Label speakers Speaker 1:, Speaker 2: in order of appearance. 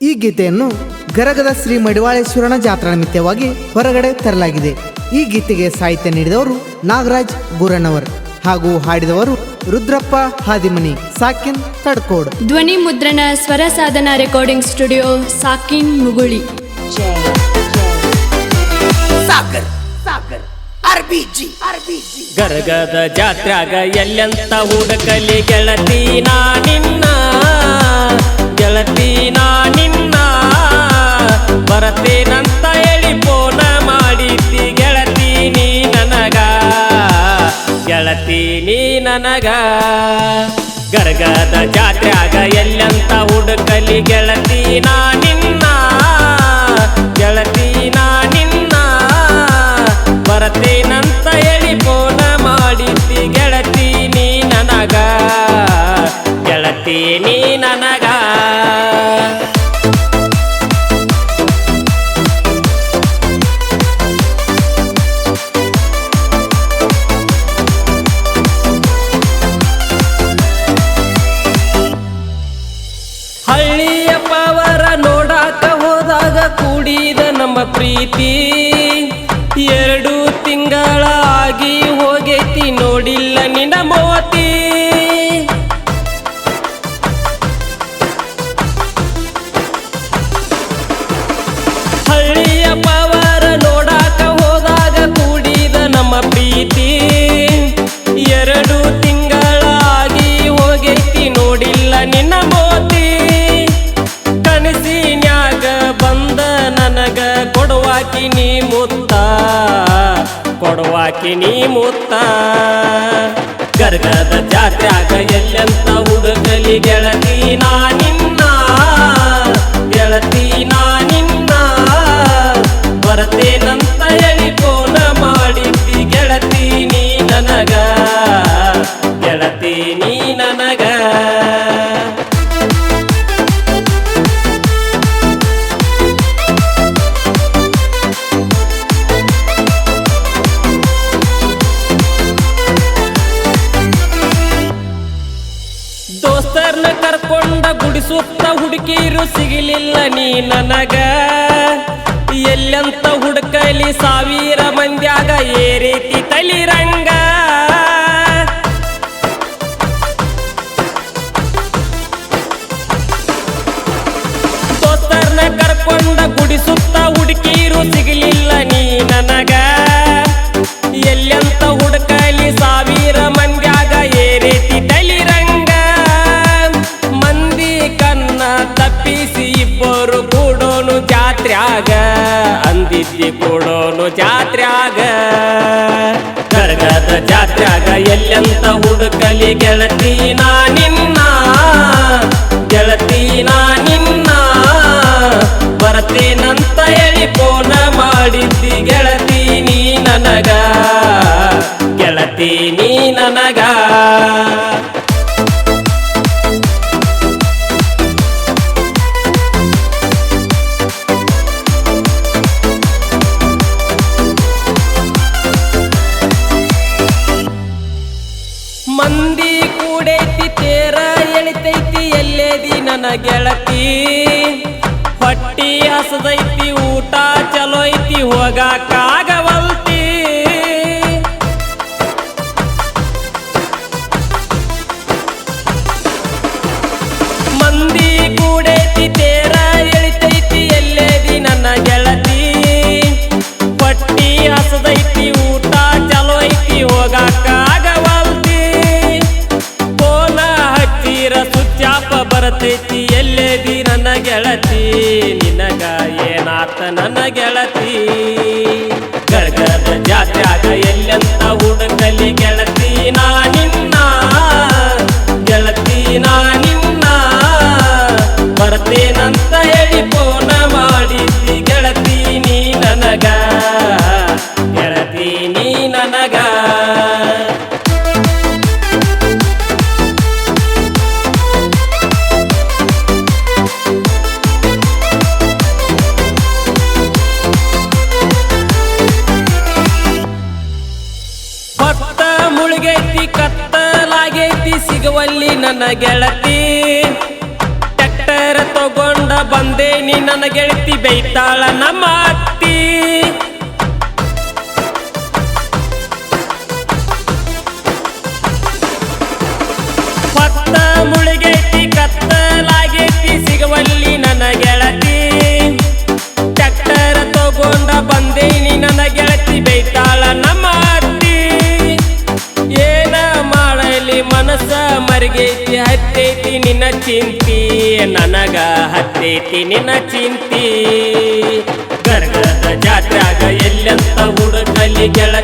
Speaker 1: ಈ ಗೀತೆಯನ್ನು ಗರಗದ ಶ್ರೀ ಮಡಿವಾಳೇಶ್ವರನ ಜಾತ್ರಾ ನಿಮಿತ್ತವಾಗಿ ಹೊರಗಡೆ ತರಲಾಗಿದೆ. ಈ ಗೀತೆಗೆ ಸಾಹಿತ್ಯ ನೀಡಿದವರು ನಾಗರಾಜ್ ಗುರಣ್ಣವರ್ ಹಾಗೂ ಹಾಡಿದವರು ರುದ್ರಪ್ಪ ಹಾದಿಮನಿ ಸಾಕಿನ್ ತಡ್ಕೋಡ್.
Speaker 2: ಧ್ವನಿ ಮುದ್ರಣ ಸ್ವರ ಸಾಧನ ರೆಕಾರ್ಡಿಂಗ್ ಸ್ಟುಡಿಯೋ ಸಾಕಿನ್ ಮುಗುಳಿ.
Speaker 3: ಸಾಗರ್ ಸಾಗರ್ ಆರ್ಬಿಜಿ ಆರ್ಬಿಜಿ
Speaker 4: ಗರಗದ ಜಾತ್ರಾಗ ಎಲ್ಲೆಂತ ಹುಡುಕಲಿ ಗೆಳತಿ ನಾ ನಿನ್ನ. ಗೆಳತಿ ನಾ ನಿನ್ನ ಬರತೇನಂತ ಹೇಳಿ ಫೋನ ಮಾಡಿದ್ದಿ ಗೆಳತಿ ನೀ ನನಗ. ಗೆಳತಿ ನೀ ನನಗ. ಗರಗದ ಜಾತ್ರ್ಯಾಗ ಎಲ್ಲಂತ ಹುಡುಕಲಿ ಗೆಳತಿ ನಾ ನಿನ್ನ. ಪ್ರೀತಿ. ಎರಡು ತಿಂಗಳಾಗಿ ಹೋಗೈತಿ ನೋಡಿಲ್ಲ ನಿನ್ನ ಕೊಡುವಾಕಿ ನೀ ಮುತ್ತ ಕೊಡುವಾಕಿನಿ ಮುತ್ತ. ಗರ್ಗದ ಜಾತ್ರಾಗ ಎಲ್ಲಂತ ಹುಡುಗಲಿ ಗೆಳತಿ ನಾ ನಿನ್ನ, ಗೆಳತಿ ನಾ ನಿನ್ನ. ಬರತೇನಂತ ಹೇಳಿ ಫೋನ ಮಾಡಿದ್ದಿ ಗೆಳತಿ ನೀ ನನಗ, ಗೆಳತಿ ನೀ ನನಗ. ದೋಸ್ತರ್ನ ಕರ್ಕೊಂಡ ಗುಡಿ ಸುತ್ತ ಹುಡುಕಿರು ಸಿಗಲಿಲ್ಲ ನೀ ನನಗ. ಎಲ್ಲಂತ ಹುಡುಕಲಿ ಸಾವಿರ ಮಂದ್ಯಾಗ ಏ ತಪ್ಪಿಸಿ ಇಬ್ಬರು ಕೂಡೋನು ಜಾತ್ರ್ಯಾಗ. ಅಂದಿದ್ದಿ ಕೂಡೋನು ಜಾತ್ರ್ಯಾಗ. ಕರ್ಗದ ಜಾತ್ರ್ಯಾಗ ಎಲ್ಲೆಂತ ಹುಡುಕಲಿ ಗೆಳತೀನ ನಿನ್ನ. ಗೆಳತೀನ ನಿನ್ನ. ಬರತೀನಂತ ಹೇಳಿ ಫೋನ ಮಾಡಿದ್ದಿ ಗೆಳತಿ ನೀ ನನಗ. ಗೆಳತಿ ನೀ ನನಗ. ಮಂದಿ ಕೂಡೈತಿ ತೇರ ಎಳಿತೈತಿ ಎಲ್ಲೇದಿ ನನ್ನ ಗೆಳತಿ ಹೊಟ್ಟಿ ಹಸದೈತಿ ಬರತೈತಿ ಎಲ್ಲೇದಿ ನನ್ನ ಗೆಳತಿ? ನಿನಗ ಏನಾತ ನನ್ನ ಗೆಳತಿ? ಗರ್ಗದ ಜಾತ್ಯಾಗ ಎಲ್ಲೆಂತ ಹುಡುಕಲಿ ಗೆಳತಿ ನಾ ನಿನ್ನ? ಗೆಳತಿ ನಾ ನಿನ್ನ? ಬರ್ತೇನಂತ ಹೇಳಿ ಫೋನ ಮಾಡಿದ್ದಿ ಗೆಳತಿ ನೀ ನನಗ? ಗೆಳತಿ ನೀ ನನಗ? ನನ್ನ ಗೆಳತಿ. ಟ್ಯಾಕ್ಟರ್ ತಗೊಂಡ ಬಂದೇನಿ ನನ್ನ ಗೆಳತಿ ಬೈತಾಳ ನಮ್ಮ ಮನಸ್ಸ ಮರಿಗೈತಿ ಹತ್ತೈತಿ ನಿನ್ನ ಚಿಂತಿ. ನನಗ ಹತ್ತೈತಿ ನಿನ್ನ ಚಿಂತಿ. ಗರ್ಗದ ಜಾತ್ರಾಗ ಎಲ್ಲಂತ ಹುಡುಕಲಿ ಗೆಳ